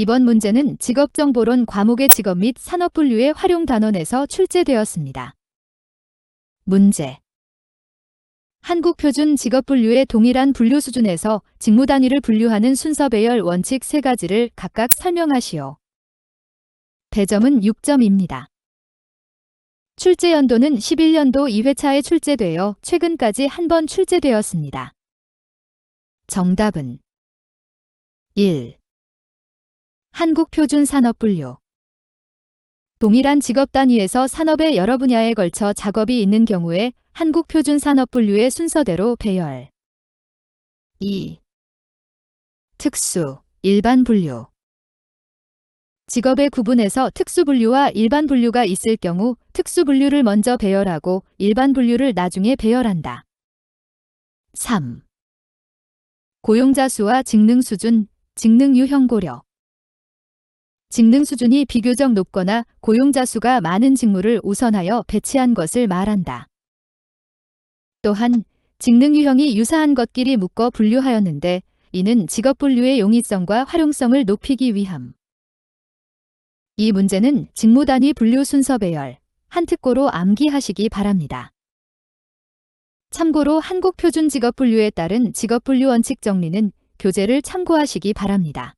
이번 문제는 직업정보론 과목의 직업 및 산업 분류의 활용 단원에서 출제되었습니다. 문제 한국표준 직업 분류의 동일한 분류 수준에서 직무 단위를 분류하는 순서 배열 원칙 세 가지를 각각 설명하시오. 배점은 6점입니다. 출제 연도는 11년도 2회차에 출제되어 최근까지 한 번 출제되었습니다. 정답은 1. 한국표준산업분류 동일한 직업 단위에서 산업의 여러 분야에 걸쳐 작업이 있는 경우에 한국표준산업분류의 순서대로 배열 2. 특수, 일반 분류 직업의 구분에서 특수 분류와 일반 분류가 있을 경우 특수 분류를 먼저 배열하고 일반 분류를 나중에 배열한다. 3. 고용자 수와 직능 수준, 직능 유형 고려 직능 수준이 비교적 높거나 고용자 수가 많은 직무를 우선하여 배치한 것을 말한다. 또한 직능 유형이 유사한 것끼리 묶어 분류하였는데 이는 직업 분류의 용이성과 활용성을 높이기 위함. 이 문제는 직무 단위 분류 순서 배열, 한 특고로 암기하시기 바랍니다. 참고로 한국표준 직업 분류에 따른 직업 분류 원칙 정리는 교재를 참고하시기 바랍니다.